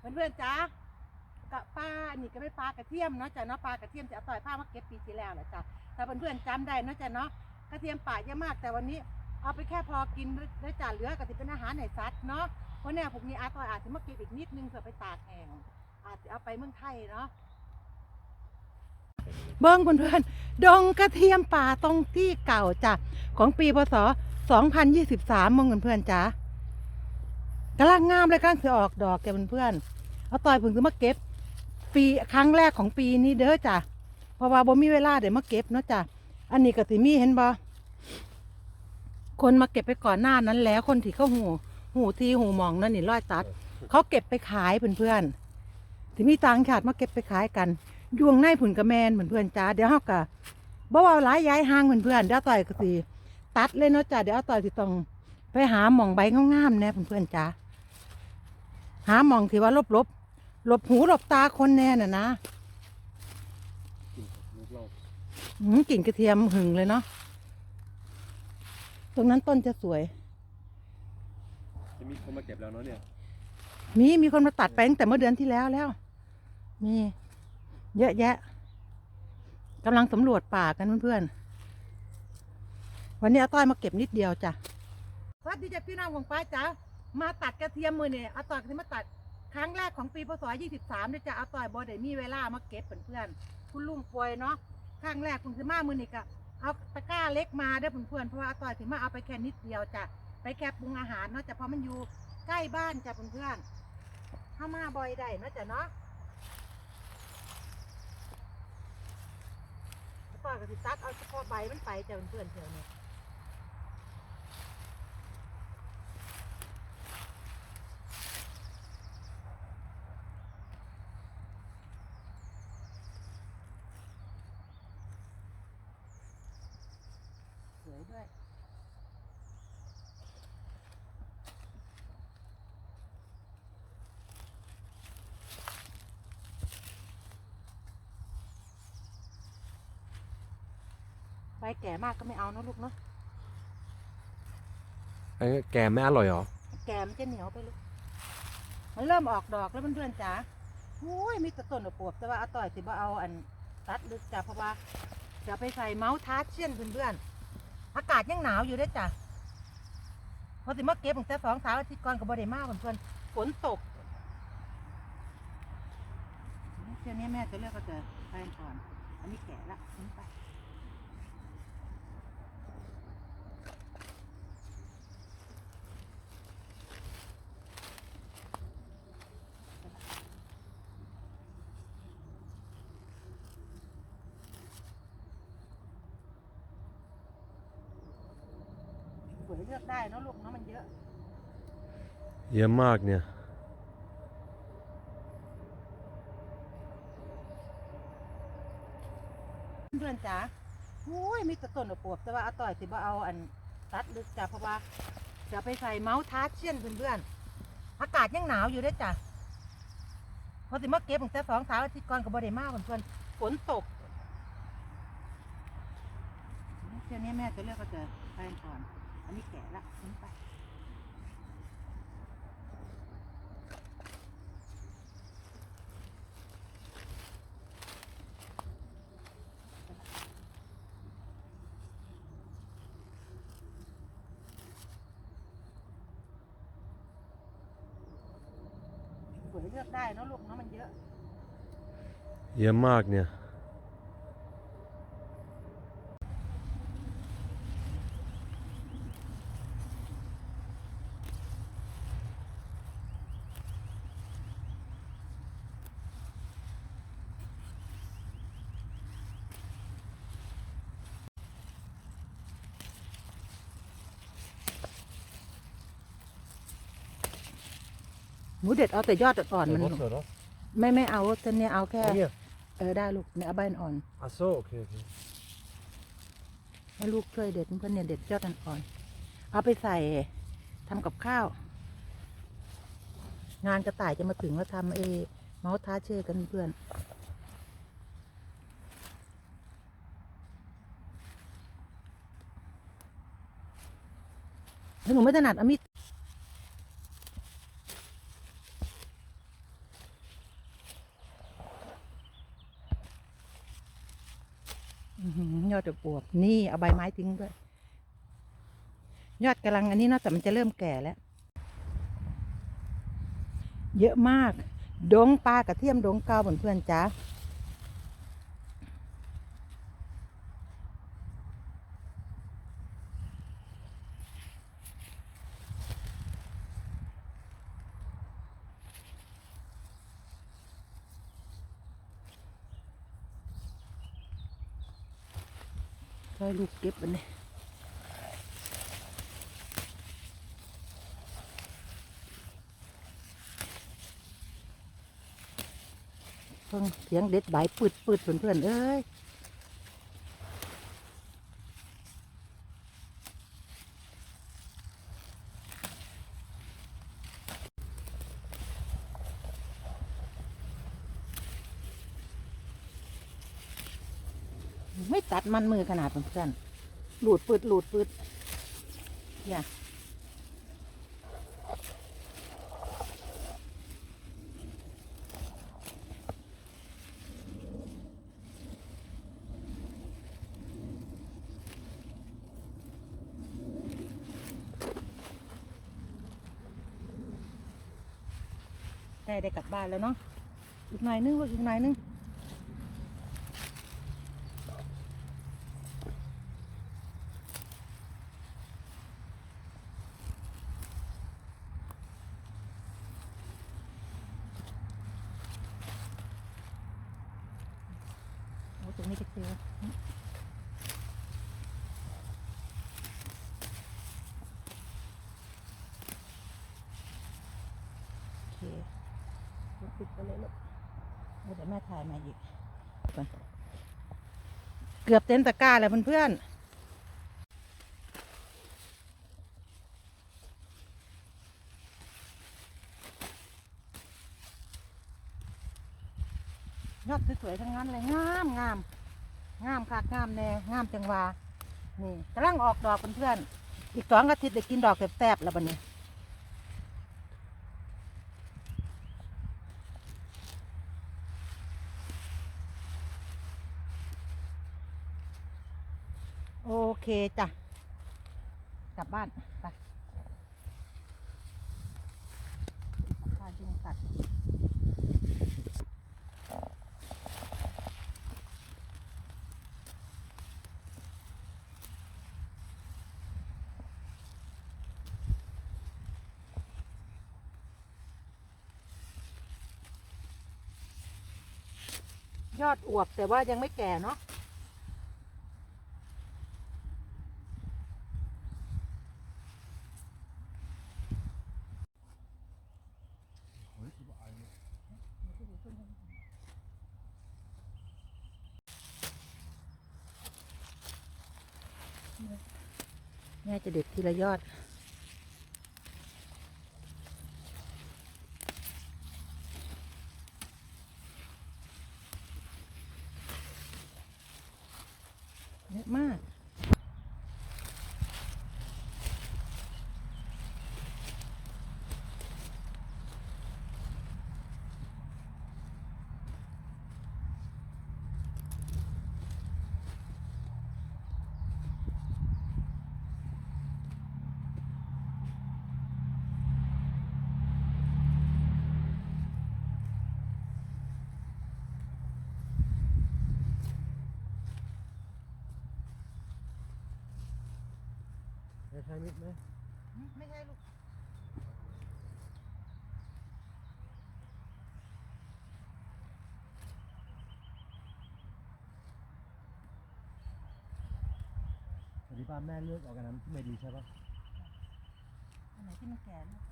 เพื่อนๆจ้ากะปลาอันี่ก็ไม่ปลากระเทียมเนาะจ้ะเนาะปลากระเทียมจะเอาต่อยผ้ามาเก็บปีที่แล้วแหละจ้ะถ้าเพื่อนๆจำได้เนาะจ้ะเนาะกระเทียมป่าเยอะมาก แต่วันนี้เอาไปแค่พอกินแล้วจ้ะเหลือกระติเป็นอาหารในสัตว์เนาะเพราะเนี่ยพวกนี้อาต่อยอาจจะมาเก็บอีกนิดนึงเพื่อไปตากแห้งอาจจะเอาไปเมืองไทยเนาะเบิ้งเพื่อนๆดงกระเทียมป่าตรงที่เก่าจ้ะของปีพศ 2023มองเพื่อนๆจ้ะ กำลังงามเลยกำลังจะออกดอกแกเพื่อนๆเอาต่อยเพิ่งจะมาเก็บ ปีครั้งแรกของปีนี้เด้อจ้ะเพราะว่าบ่มีเวลาเดี๋ยวมาเก็บเนาะจ้ะอันนี้ก็ติมีเห็นบ่คนมาเก็บไปก่อนหน้านั้นแล้ว คนที่เขาหูหูทีหูมองนั่นนี่ร้อยตัด เขาเก็บไปขายเพื่อนๆที่มีต่างชาติมาเก็บไปขายกันยวงในผุนกระแมนเพื่อนๆจ้าเดี๋ยวเฮาก็บ่ว่าหลายย้ายห่างเพื่อนๆเดี๋ยวต่อยก็สิตัดเลยเนาะจ้ะเดี๋ยวต่อยสิต้องไปหาหม่องใบงามๆแน่เพื่อนๆจ้า หาหมองที่ว่าลบลบหลบหูหลบตาคนแน่น่ะนะกินลูกเราหืมกลิ่นกระเทียมหึงเลยเนาะตรงนั้นต้นจะสวย จะมีคนมาเก็บแล้วเนาะเนี่ย มีมีคนมาตัดไปตั้งแต่เมื่อเดือนที่แล้วแล้ว มี เยอะแยะกำลังสำรวจป่ากันเพื่อนๆวันนี้อาต้อยมาเก็บนิดเดียวจ้ะสวัสดีจ้ะพี่น้องของป้าจ๋า มาตัดกระเทียมมือเนี่ยเอาต้อยก็ที่มมาตัดครั้งแรกของปีพศ23ด้วยจ้ะอาต้อยบอได้มีเวลามาเก็บเพื่อนๆคุณลุงป่วยเนาะครั้งแรกคุณสิมามือนี่ก็เอาตะกร้าเล็กมาเด้อเพื่อนๆเพราะว่าอาต้อยถึงมาเอาไปแค่นิดเดียวจ้ะไปแค่ปรุงอาหารเนาะจ้ะเพราะมันอยู่ใกล้บ้านจ้ะเพื่อนๆเข้ามาบ่อยได้เนาะจ้ะเนาะแล้วก็กสิตัดเอาเฉพาะใบมันไปจ้ะเพื่อนๆเถอะเนี่ย ใบแก่มากก็ไม่เอานะลูกเนาะไอ้แกไม่อร่อยเหรอ แก่มันจะเหนียวไปลูกมันเริ่มออกดอกแล้วเพื่อนๆจ๋าโอ้ยมีแต่ต้นอวบๆแต่ว่าอาต่อยสิบ่เอาอันตัดลึกจ้ะเพราะว่าจะไปใส่เมาส์ทาร์เชียนเพื่อนๆอากาศยังหนาวอยู่เด้วยจ้ะพอสิมาเก็บตั้งแต่สองสามอาทิตย์ก่อนก็บ่ได้มาเพื่อนๆฝนตกเที่ยวนี้แม่จะเลือกก็จะไปก่อน อันนี้แก่ละทิ้งไป วยเลือกได้เนอะลูกเนาะมันเยอะ เยอะมากเนี่ย เพื่อนจ๋าโอ้ยมีแต่ต้นอวบๆแต่ว่าอาต่อยสิบ่เอาอันตัดลึกจ้ะเพราะว่าจะไปใส่เมาส์ทาร์เชียนเพื่อนๆอากาศยังหนาวอยู่เด้วยจ้ะพอสิมาเก็บตั้งแต่สองสามอาทิตย์ก่อนก็บ่ได้มาเพื่อนๆฝนตกเที่ยวนี้แม่จะเลือกก็จะไปก่อน อันนี้แก่ละทิ้งไปสวยเลือกได้เนอะลูกเนาะมันเยอะ เยอะมากเนี่ย หนูเด็ดเอาแต่ยอดอ่อนๆมัน Wat er, ไม่ไม่เอาต้นเนี้ยเอาแค่ Oh, hier. เออได้ลูกเนี่ยเอาใบอ่อน Ach zo, oké, oké. ให้ลูกช่วยเด็ดเพื่อนเนี่ยเด็ดยอดอ่อนๆเอาไปใส่ทำกับข้าว งานกระต่ายจะมาถึงแล้วทำเอเมาส์ท้าเชื่อกันเพื่อนถ้าหนูไม่ถนัดเอามีด อื้อหือ ยอดบวบนี่เอาใบไม้ทิ้งด้วย ยอดกำลังอันนี้เนาะแต่มันจะเริ่มแก่แล้ว เยอะมาก ดงปลากระเทียมดงเกาเพื่อนๆจ้า ช่วยลูกเก็บมันนี้เพิ่งเสียงเด็ดใบปืดปืดเพื่อนเพื่อนเอ้ย ไม่ตัดมันมือขนาดเพื่อนหลุดปืดหลุดปืดเนี่ยได้ได้กลับบ้านแล้วเนาะอีกหน่อยนึงลูกอีกหน่อยนึง รงนี้จะเจอโอเคปิดไปเลยลูกเดี๋ยวแม่ถ่ายมาอีกก่อนเกือบเต็มตะกร้าแล้วเพื่อนๆยอดสวยๆทั้งนั้นเลยงา มงามงามคักงามแน่งามจังหวานี่กำลังออกดอกเพื่อนๆอีกสองอาทิตย์ได้กินดอกแซ่บๆแล้วบัดนี้โอเคจ้ะกลับบ้านไปพาจุงตัด ยอดอวบแต่ว่ายังไม่แก่เนาะแม่จะเด็ดทีละยอด เยอะมาก ช้มิดไหมไม่ใช่ลูกอันนี้ป้าแม่เลือกเอากันนั้นที่ไม่ดีใช่ปะอันไหนที่มันแก่ลูก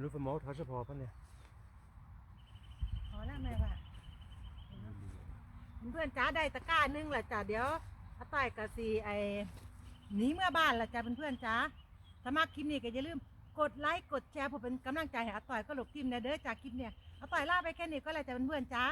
รู้ฟมอลทัชพอปะเนี่ยพอแล้วแม่ว่าเพื่อนๆจ้าได้ตะกร้าหนึงแหละจ้าเดี๋ยวอาต้อยกับสีไอหนีเมื่อบ้านละจ้าเพื่อนๆจ้าถ้ามาคลิปนี้ก็อย่าลืมกดไลค์กดแชร์เพื่อเป็นกำลังใจให้อาต่อยก็หลบทีมนะเด้อจากคลิปเนี่ยอาต่อยลาไปแค่นี้ก็แล้วจ้าเพื่อนๆจ้า